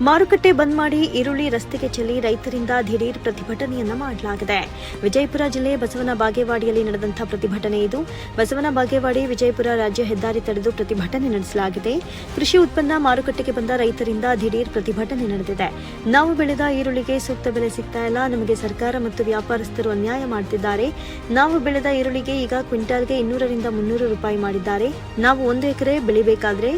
ಮಾರುಕಟ್ಟೆ ಬಂದ್ ಮಾಡಿ ಈರುಳ್ಳಿ ರಸ್ತೆಗೆ ಚೆಲ್ಲಿ ರೈತರಿಂದ ದಿಢೀರ್ ಪ್ರತಿಭಟನೆಯನ್ನ ಮಾಡಲಾಗಿದೆ. ವಿಜಯಪುರ ಜಿಲ್ಲೆ ಬಸವನ ಬಾಗೇವಾಡಿಯಲ್ಲಿ ನಡೆದಂತಹ ಪ್ರತಿಭಟನೆ ಇದು. ಬಸವನ ಬಾಗೇವಾಡಿ ವಿಜಯಪುರ ರಾಜ್ಯ ಹೆದ್ದಾರಿ ತಡೆದು ಪ್ರತಿಭಟನೆ ನಡೆಸಲಾಗಿದೆ. ಕೃಷಿ ಉತ್ಪನ್ನ ಮಾರುಕಟ್ಟೆಗೆ ಬಂದ ರೈತರಿಂದ ದಿಢೀರ್ ಪ್ರತಿಭಟನೆ ನಡೆದಿದೆ. ನಾವು ಬೆಳೆದ ಈರುಳ್ಳಿಗೆ ಸೂಕ್ತ ಬೆಲೆ ಸಿಗ್ತಾ ಇಲ್ಲ. ನಮಗೆ ಸರ್ಕಾರ ಮತ್ತು ವ್ಯಾಪಾರಸ್ಥರು ಅನ್ಯಾಯ ಮಾಡ್ತಿದ್ದಾರೆ. ನಾವು ಬೆಳೆದ ಈರುಳ್ಳಿಗೆ ಈಗ ಕ್ವಿಂಟಾಲ್ಗೆ ಇನ್ನೂರರಿಂದ ಮುನ್ನೂರು ರೂಪಾಯಿ ಮಾಡಿದ್ದಾರೆ. ನಾವು ಒಂದು ಎಕರೆ ಬೆಳಿಬೇಕಾದ್ರೆ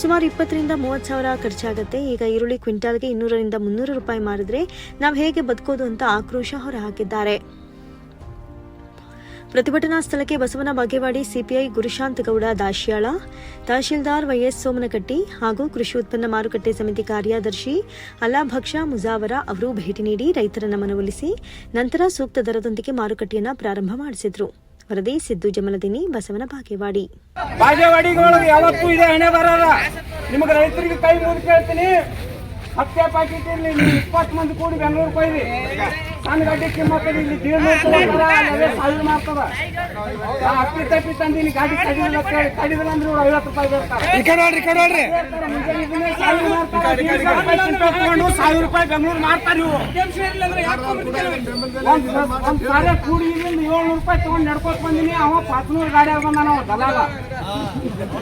ಸುಮಾರು ಇಪ್ಪತ್ತರಿಂದ ಮೂವತ್ತು ಸಾವಿರ ಖರ್ಚಾಗುತ್ತೆ. ಈಗ ಈರುಳ್ಳಿ ಕ್ವಿಂಟಾಲ್ಗೆ ಇನ್ನೂರರಿಂದ ಮುನ್ನೂರು ರೂಪಾಯಿ ಮಾರಿದ್ರೆ ನಾವು ಹೇಗೆ ಬದುಕೋದು ಅಂತ ಆಕ್ರೋಶ ಹೊರಹಾಕಿದ್ದಾರೆ. ಪ್ರತಿಭಟನಾ ಸ್ಥಳಕ್ಕೆ ಬಸವನ ಬಾಗೇವಾಡಿ ಸಿಪಿಐ ಗುರುಶಾಂತ್ ಗೌಡ ದಾಶ್ಯಾಳ, ತಹಶೀಲ್ದಾರ್ ವೈಎಸ್ ಸೋಮನಕಟ್ಟಿ ಹಾಗೂ ಕೃಷಿ ಉತ್ಪನ್ನ ಮಾರುಕಟ್ಟೆ ಸಮಿತಿ ಕಾರ್ಯದರ್ಶಿ ಅಲಾಭಕ್ಷ ಮುಜಾವರ ಅವರು ಭೇಟಿ ನೀಡಿ ರೈತರನ್ನು ಮನವೊಲಿಸಿ ನಂತರ ಸೂಕ್ತ ದರದೊಂದಿಗೆ ಮಾರುಕಟ್ಟೆಯನ್ನು ಪ್ರಾರಂಭ ಮಾಡಿಸಿದ್ರು. ವರದಿ ಸಿದ್ದು ಜಮಲದಿನಿ ಬಸವನ ಬಾಗೇವಾಡಿ. ಬಾಗೇವಾಡಿಗಳು ಯಾವತ್ತೂ ಇದೆ ಹಣೆ ಬರಲ್ಲ. ನಿಮಗೆ ರೈತರಿಗೆ ಕೈ ಮುಗಿದು ಕೇಳ್ತೀನಿ. ಹತ್ತೆ ಪ್ಯಾಕೆಟ್ ಇರಲಿ. ಇಪ್ಪತ್ತು ಮಂದಿ ಕೂಡಿ ಬೆಂಗಳೂರು ಕೊಯ್ರಿ ಸಣ್ಣ ಗಾಡಿ ಕಿಮ್ಮತ್ತ ಇಲ್ಲಿ ಅಲ್ಲೇ ಸಾವಿರ ಮಾಡ್ತದ ಅಪ್ಪಿ ತಪ್ಪಿ ತಂದು ಇಲ್ಲಿ ಗಾಡಿ ಕಡಿದಿಲ್ಲ ಕೇಳಿ ಕಡಿದಿಲ್ಲ ಅಂದ್ರೆ ಇವ್ರು ಐವತ್ತು ರೂಪಾಯಿ ಬರ್ತಾರೆ ಈ ಕಡೆ ನೋಡ್ರಿ ಈ ಕಡೆ ನೋಡ್ರಿ. ದೀಡ್ ತಗೊಂಡು ಸಾವಿರ ರೂಪಾಯಿ ಬೆಂಗಳೂರು ಮಾಡ್ತಾರೆ ಇವು ಒಂದ್ ಒಂದ್ ಕೂಡಿ ಏಳ್ನೂರು ರೂಪಾಯಿ ತಗೊಂಡು ನಡ್ಕೋತ ಬಂದಿನಿ. ಅವ ಪಾತ್ನೂರು ಗಾಡಿ ಬಂದ ನಾವು ದಲಾಲ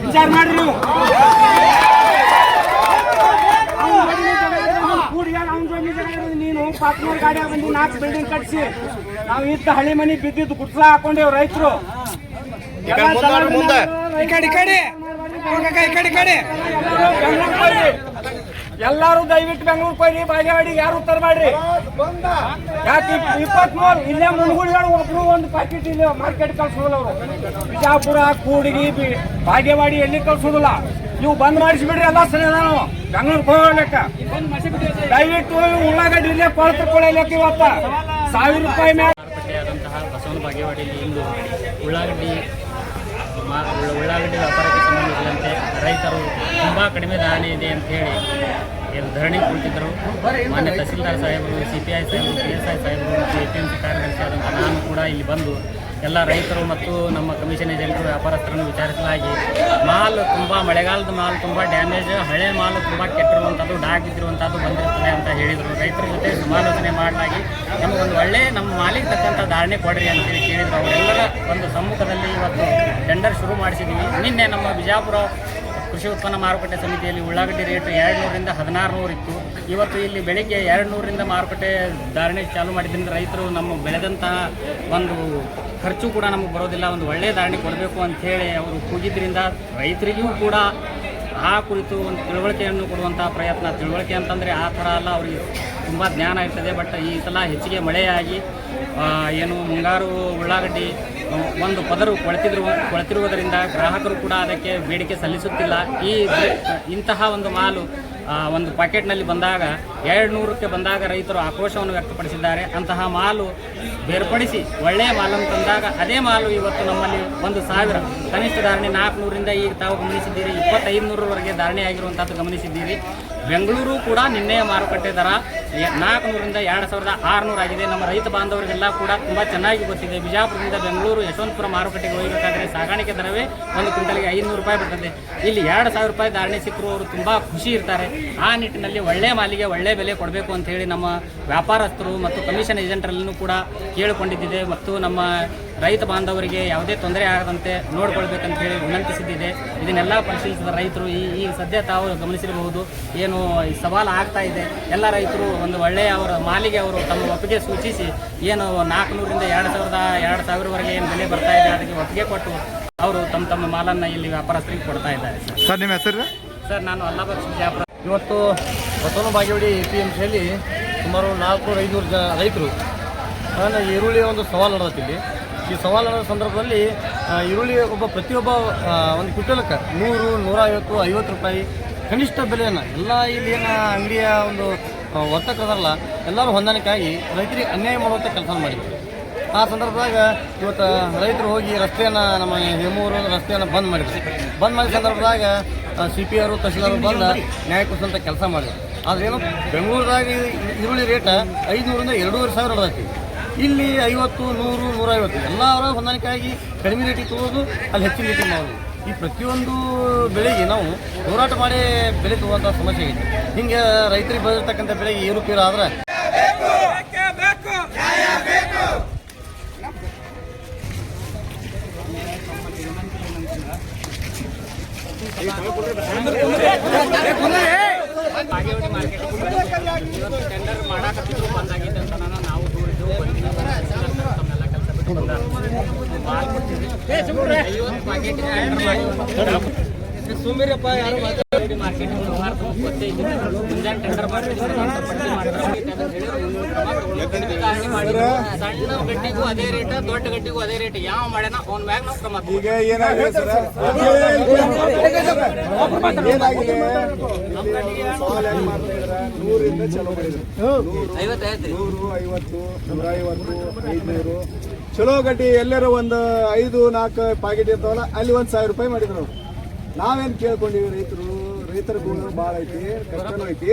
ವಿಚಾರ ಮಾಡ್ರಿ ನೀವು ಅವ್ನ್ ಇದೆ, ನೀನು? ಪಾತ್ಮೂರ್ ಗಾಡಿ ಬಂದು ನಾಲ್ಕು ಬಿಲ್ಡಿಂಗ್ ಕಟ್ಸಿ. ನಾವು ಇದ್ದ ಹಳಿ ಮನಿ ಬಿದ್ದಿದ್ದು ಗುಡ್ಸ್ಲ ಹಾಕೊಂಡೇವ್ ರೈತರು. ಎಲ್ಲಾರು ದಯವಿಟ್ಟು ಬೆಂಗಳೂರು ಕೊಯ್ರಿ ಬಾಗೇವಾಡಿ ಯಾರು ಉತ್ತರ ಮಾಡ್ರಿ? ಯಾಕೆ ಇಪ್ಪತ್ಮೂರು ಇಲ್ಲೇ ಮುನ್ಗುಳಿಗಳು ಒಬ್ರು ಒಂದು ಪ್ಯಾಕೆಟ್ ಇಲ್ಲ ಮಾರ್ಕೆಟ್ ಕಳ್ಸೋದಿಲ್ಲ ಅವರು. ಬಿಜಾಪುರ ಕೂಡಿಗಿ ಬಾಗೇವಾಡಿ ಎಲ್ಲಿ ಕಳ್ಸೋದಿಲ್ಲ? ನೀವು ಬಂದ್ ಮಾಡಿಸ್ಬಿಡ್ರಿ ಎಲ್ಲ ಸರಿ ನಾನು. ಬೆಂಗಳೂರು ಹೋಗ್ಲಿಕ್ಕ ದಯವಿಟ್ಟು ಉಳ್ಳಾಗಡ್ಡಿ ಕೊಳತು ಕೊಳಲಿಕ್ಕೆ ಇವತ್ತ. ಸಾವಿರ ರೂಪಾಯಿ ಮೇಲೆ ಬಾಗೇವಾಡಿಯಲ್ಲಿ ಇಂದು ಉಳ್ಳಾಗಡ್ಡಿ ಉಳ್ಳಾಗಡ್ಡಿ ವ್ಯಾಪಾರಕ್ಕೆ ಸಂಬಂಧಿಸಿದಂತೆ ರೈತರು ತುಂಬ ಕಡಿಮೆ ದಾನಿ ಇದೆ ಅಂತ ಹೇಳಿ ಇಲ್ಲಿ ಧರಣಿ ಕುಳಿತಿದ್ದರು ಮಾನ್ಯ ತಹಸೀಲ್ದಾರ್ ಸಾಹೇಬರು ಸಿ ಪಿ ಐ ಸಾಹೇಬರು ಪಿ ಎಸ್ ಐ ಸಾಹೇಬರು ಮತ್ತು ಎ ಪಿ ಎಂ ಸಿ ಕಾರ್ಯದರ್ಶಿ ಆದಂಥ ನಾನು ಕೂಡ ಇಲ್ಲಿ ಬಂದು ಎಲ್ಲ ರೈತರು ಮತ್ತು ನಮ್ಮ ಕಮಿಷನ್ ಏಜೆಂಟರು, ವ್ಯಾಪಾರಸ್ಥರನ್ನು ವಿಚಾರಿಸಲಾಗಿ, ಮಾಲ್ ತುಂಬ, ಮಳೆಗಾಲದ ಮಾಲ್ ತುಂಬ ಡ್ಯಾಮೇಜ್ ಹಳೆ ಮಾಲ್ ತುಂಬ ಕೆಟ್ಟಿರುವಂಥದ್ದು ಡಾಕ್ ಇದ್ದಿರುವಂಥದ್ದು ಬಂದಿರ್ತದೆ ಅಂತ ಹೇಳಿದರು. ರೈತರ ಜೊತೆ ಸಮಾಲೋಚನೆ ಮಾಡಲಾಗಿ ನಮಗೊಂದು ಒಳ್ಳೆ ನಮ್ಮ ಮಾಲಿಗೆ ತಕ್ಕಂಥ ಧಾರಣೆ ಕೊಡ್ರಿ ಅಂತೇಳಿ ಕೇಳಿದರು. ಅವರೆಲ್ಲರ ಒಂದು ಸಮ್ಮುಖದಲ್ಲಿ ಇವತ್ತು ಟೆಂಡರ್ ಶುರು ಮಾಡಿಸಿದ್ದೀವಿ ನಿನ್ನೆ ನಮ್ಮ ಬಿಜಾಪುರ ಕೃಷಿ ಉತ್ಪನ್ನ ಮಾರುಕಟ್ಟೆ ಸಮಿತಿಯಲ್ಲಿ ಉಳ್ಳಾಗಡ್ಡಿ ರೇಟ್ ಎರಡು ನೂರಿಂದ ಹದಿನಾರು ನೂರು ಇತ್ತು. ಇವತ್ತು ಇಲ್ಲಿ ಬೆಳಿಗ್ಗೆ ಎರಡು ನೂರರಿಂದ ಮಾರುಕಟ್ಟೆ ಧಾರಣೆ ಚಾಲೂ ಮಾಡಿದ್ರಿಂದ ರೈತರು ನಮ್ಮ ಬೆಳೆದಂತಹ ಒಂದು ಖರ್ಚು ಕೂಡ ನಮಗೆ ಬರೋದಿಲ್ಲ, ಒಂದು ಒಳ್ಳೆಯ ಧಾರಣೆ ಕೊಡಬೇಕು ಅಂಥೇಳಿ ಅವರು ಕೂಗಿದ್ರಿಂದ ರೈತರಿಗೂ ಕೂಡ ಆ ಕುರಿತು ಒಂದು ತಿಳುವಳಿಕೆಯನ್ನು ಕೊಡುವಂಥ ಪ್ರಯತ್ನ. ತಿಳುವಳಿಕೆ ಅಂತಂದರೆ ಆ ಥರ ಅಲ್ಲ, ಅವರಿಗೆ ತುಂಬ ಜ್ಞಾನ ಇರ್ತದೆ, ಬಟ್ ಈ ಸಲ ಹೆಚ್ಚಿಗೆ ಮಳೆಯಾಗಿ ಏನು ಮುಂಗಾರು ಉಳ್ಳಾಗಡ್ಡಿ ಒಂದು ಪದರು ಕೊಳೆತಿರುವ ಕೊಳೆತಿರುವುದರಿಂದ ಗ್ರಾಹಕರು ಕೂಡ ಅದಕ್ಕೆ ಬೇಡಿಕೆ ಸಲ್ಲಿಸುತ್ತಿಲ್ಲ. ಈ ಇಂತಹ ಒಂದು ಮಾಲು ಒಂದು ಪಾಕೆಟ್ನಲ್ಲಿ ಬಂದಾಗ ಎರಡು ನೂರಕ್ಕೆ ಬಂದಾಗ ರೈತರು ಆಕ್ರೋಶವನ್ನು ವ್ಯಕ್ತಪಡಿಸಿದ್ದಾರೆ. ಅಂತಹ ಮಾಲು ಬೇರ್ಪಡಿಸಿ ಒಳ್ಳೆಯ ಮಾಲನ್ನು ತಂದಾಗ ಅದೇ ಮಾಲು ಇವತ್ತು ನಮ್ಮಲ್ಲಿ ಒಂದು ಸಾವಿರ. ಕನಿಷ್ಠ ಧಾರಣೆ ನಾಲ್ಕುನೂರಿಂದ ಈಗ ತಾವು ಗಮನಿಸಿದ್ದೀರಿ. ಇಪ್ಪತ್ತೈದು ನೂರವರೆಗೆ ಧಾರಣೆ ಆಗಿರುವಂಥದ್ದು ಗಮನಿಸಿದ್ದೀರಿ. ಬೆಂಗಳೂರು ಕೂಡ ನಿನ್ನೆಯ ಮಾರುಕಟ್ಟೆ ದರ ನಾಲ್ಕುನೂರಿಂದ ಎರಡು ಸಾವಿರದ ಆರುನೂರು ಆಗಿದೆ. ನಮ್ಮ ರೈತ ಬಾಂಧವರಿಗೆಲ್ಲ ಕೂಡ ತುಂಬ ಚೆನ್ನಾಗಿ ಗೊತ್ತಿದೆ. ಬಿಜಾಪುರದಿಂದ ಬೆಂಗಳೂರು ಯಶವಂತಪುರ ಮಾರುಕಟ್ಟೆಗೆ ಹೋಗಬೇಕಾದ್ರೆ ಸಾಗಾಣಿಕೆ ದರವೇ ಒಂದು ಕ್ವಿಂಟಲ್ಗೆ ಐನೂರು ರೂಪಾಯಿ ಬರ್ತದೆ. ಇಲ್ಲಿ ಎರಡು ಸಾವಿರ ರೂಪಾಯಿ ಧಾರಣೆ ಸಿಕ್ಕರು ಅವರು ತುಂಬ ಖುಷಿ ಇರ್ತಾರೆ. ಆ ನಿಟ್ಟಿನಲ್ಲಿ ಒಳ್ಳೆ ಮಾಲಿಗೆ ಒಳ್ಳೆ ಬೆಲೆ ಕೊಡಬೇಕು ಅಂತ ಹೇಳಿ ನಮ್ಮ ವ್ಯಾಪಾರಸ್ಥರು ಮತ್ತು ಕಮಿಷನ್ ಏಜೆಂಟರಲ್ಲೂ ಕೂಡ ಕೇಳಿಕೊಂಡಿದ್ದಿದೆ ಮತ್ತು ನಮ್ಮ ರೈತ ಬಾಂಧವರಿಗೆ ಯಾವುದೇ ತೊಂದರೆ ಆಗದಂತೆ ನೋಡ್ಕೊಳ್ಬೇಕಂತ ಹೇಳಿ ವಿನಂತಿಸಿದ್ದಿದೆ. ಇದನ್ನೆಲ್ಲ ಪರಿಶೀಲಿಸಿದ ರೈತರು ಈ ಈ ಸದ್ಯ ತಾವು ಗಮನಿಸಿರಬಹುದು ಏನು ಈ ಸವಾಲು ಆಗ್ತಾ ಇದೆ. ಎಲ್ಲ ರೈತರು ಒಂದು ಒಳ್ಳೆಯ ಅವರ ಮಾಲಿಗೆ ಅವರು ತಮ್ಮ ಒಪ್ಪಿಗೆ ಸೂಚಿಸಿ ಏನು ನಾಲ್ಕುನೂರಿಂದ ಎರಡು ಸಾವಿರದ ಎರಡು ಸಾವಿರವರೆಗೆ ಏನು ಬೆಲೆ ಬರ್ತಾ ಇದೆ ಅದಕ್ಕೆ ಒಪ್ಪಿಗೆ ಕೊಟ್ಟು ಅವರು ತಮ್ಮ ತಮ್ಮ ಮಾಲನ್ನು ಇಲ್ಲಿ ವ್ಯಾಪಾರಸ್ಥರಿಗೆ ಕೊಡ್ತಾ ಇದ್ದಾರೆ ಸರ್. ನಿಮ್ಮ ಹೆಸರು? ಸರ್ ನಾನು ಅಲ್ಲಾಬಾದ್ ಇವತ್ತು Basavana Bagewadi A P M ಸಿಯಲ್ಲಿ ಸುಮಾರು ನಾಲ್ಕು ಐನೂರು ಜನ ರೈತರು ನಾನು ಈರುಳ್ಳಿ ಒಂದು ಸವಾಲು ಇಲ್ಲಿ. ಈ ಸವಾಲು ನಡೆದ ಸಂದರ್ಭದಲ್ಲಿ ಈರುಳ್ಳಿ ಒಬ್ಬ ಪ್ರತಿಯೊಬ್ಬ ಒಂದು ಕ್ವಿಂಟಲ್ಕ್ಕೆ ನೂರು, ನೂರೈವತ್ತು, ಐವತ್ತು ರೂಪಾಯಿ ಕನಿಷ್ಠ ಬೆಲೆಯನ್ನು ಎಲ್ಲ ಇಲ್ಲಿ ಏನು ಅಂಗಡಿಯ ಒಂದು ವರ್ತಕರಲ್ಲ ಎಲ್ಲರೂ ಹೊಂದಾಣಿಕೆಯಾಗಿ ರೈತರಿಗೆ ಅನ್ಯಾಯ ಮಾಡುವಂಥ ಕೆಲಸ ಮಾಡಿದ್ರು. ಆ ಸಂದರ್ಭದಾಗ ಇವತ್ತು ರೈತರು ಹೋಗಿ ರಸ್ತೆಯನ್ನು ನಮ್ಮ ಹೇಮೂರು ರಸ್ತೆಯನ್ನು ಬಂದ್ ಮಾಡಿದ್ರು. ಬಂದ್ ಮಾಡಿದ ಸಂದರ್ಭದಾಗ ಸಿ ಪಿ ಅವರು ತಹಶೀಲ್ದಾರ್ ಬಂದು ನ್ಯಾಯ ಕೊಡಿಸುವಂಥ ಕೆಲಸ ಮಾಡಿದ್ರು. ಆದ್ರೇನು ಏನು ಬೆಂಗಳೂರದಾಗ ಈರುಳ್ಳಿ ರೇಟ ಐದುನೂರಿಂದ ಎರಡೂವರೆ ಸಾವಿರ ನಡೆದೈತಿ ಇಲ್ಲಿ ಐವತ್ತು, ನೂರು, ನೂರೈವತ್ತು, ಎಲ್ಲ ಅವರ ಹೊಂದಾಣಿಕೆಯಾಗಿ ಕಡಿಮೆ ರೇಟಿಗೆ ತಗೋದು, ಅಲ್ಲಿ ಹೆಚ್ಚಿನ ರೇಟಿಗೆ ಮಾಡೋದು ಈ ಪ್ರತಿಯೊಂದು ಬೆಳೆಗೆ ನಾವು ಹೋರಾಟ ಮಾಡಿ ಬೆಳೆ ತಗೋವಂಥ ಸಮಸ್ಯೆ ಐತಿ. ಹಿಂಗೆ ರೈತರಿಗೆ ಬಂದಿರತಕ್ಕಂಥ ಬೆಳೆಗೆ ಏರುಪೇರು ಆದ್ರೆ ಬಾಗೇವಾಡಿ ಮಾರ್ಕೆಟ್ ಇವತ್ತು ಟೆಂಡರ್ ಮಾಡಾಕತ್ತಿದ್ರು ಅಂತ ನಾವು ದೂರಿದ್ದು ತಮ್ಮೆಲ್ಲ ಕೆಲಸ ಬಿಟ್ಟು ಐವತ್ತು ಪಾಕೆಟ್ ಸುಮ್ಮಿರಪ್ಪ ಯಾರು ಮಾರ್ಕೆಟ್ ಮುಂಜಾನೆ ಟೆಂಡರ್ ಸಣ್ಣ ಗಡ್ಡಿಗೂ ಅದೇ ರೇಟ್ ದೊಡ್ಡ ಗಡ್ಡಿಗೂ ಅದೇ ರೇಟ್ ಯಾವ ಮಾಡ್ಯಾನ ಅವ್ನ ಮ್ಯಾಗ ನಾವು ಕ್ರಮ. ಈಗ ಏನಾಗಿದೆ ಸರ್? ಏನಾಗಿದೆ? ನೂರಿಂದ ಚಲೋ ನೂರು ಐವತ್ತು ನೂರ ಐವತ್ತು ಐದ್ನೂರು ಚಲೋ ಗಡ್ಡಿ ಎಲ್ಲರೂ ಒಂದು ಐದು ನಾಲ್ಕು ಪ್ಯಾಕೆಟ್ ಇರ್ತಾವಲ್ಲ ಅಲ್ಲಿ ಒಂದು ಸಾವಿರ ರೂಪಾಯಿ ಮಾಡಿದ್ರು ನಾವೇನ್ ನಾವೇನು ಕೇಳ್ಕೊಂಡಿವಿ ರೈತರು? ರೈತರ ಗುಣ ಭಾಳ ಐತಿ, ಕಷ್ಟನೂ ಐತಿ.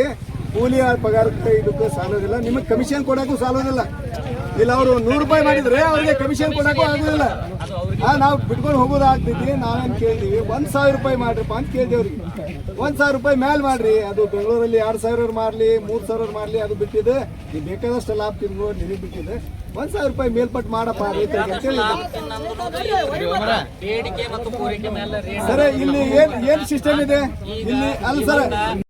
ಕೂಲಿ ಪಗಾರಕ್ಕೆ ಇದಕ್ಕೆ ಸಾಲೋದಿಲ್ಲ. ನಿಮಗೆ ಕಮಿಷನ್ ಕೊಡಕ್ಕೂ ಸಾಲೋದಿಲ್ಲ. ಇಲ್ಲ, ಅವರು ನೂರು ರೂಪಾಯಿ ಮಾಡಿದ್ರೆ ಅವರಿಗೆ ಕಮಿಷನ್ ಕೊಡಕ್ಕೂ ಆಗೋದಿಲ್ಲ. ನಾವು ಬಿಟ್ಕೊಂಡು ಹೋಗೋದಾಗ್ತೈತಿ ನಾವೇನು ಕೇಳ್ತೀವಿ? ಒಂದು ಸಾವಿರ ರೂಪಾಯಿ ಮಾಡ್ರಿಪ್ಪ ಅಂತ ಕೇಳಿದ್ವಿ ಒಂದು ಒಂದ್ ಸಾವಿರ ರೂಪಾಯಿ ಮೇಲೆ ಮಾಡ್ರಿ. ಅದು ಬೆಂಗಳೂರಲ್ಲಿ ಎರಡು ಸಾವಿರ ಮಾಡಲಿ ಮೂರು ಸಾವಿರ ಮಾಡಲಿ ಅದು ಬಿಟ್ಟಿದೆ ನೀವು ಬೇಕಾದಷ್ಟು ಲಾಭ ತಿನ್ಬೋದು ನಿಮಗೆ ಬಿಟ್ಟಿದೆ ಒಂದು ಸಾವಿರ ರೂಪಾಯಿ ಮೇಲ್ಪಟ್ಟು ಮಾಡಪ್ಪ ರೈತರಿಗೆ ಅಂತ ಹೇಳಿದ್ರು. ಬೇಡಿಕೆ ಮತ್ತು ಪೂರೈಕೆ ಮೇಲೆ ರೇಟ್ ಸರ್ ಇಲ್ಲಿ ಏನು ಏನು ಸಿಸ್ಟಮ್ ಇದೆ? ಇಲ್ಲಿ ಅಲ್ಲ ಸರ್.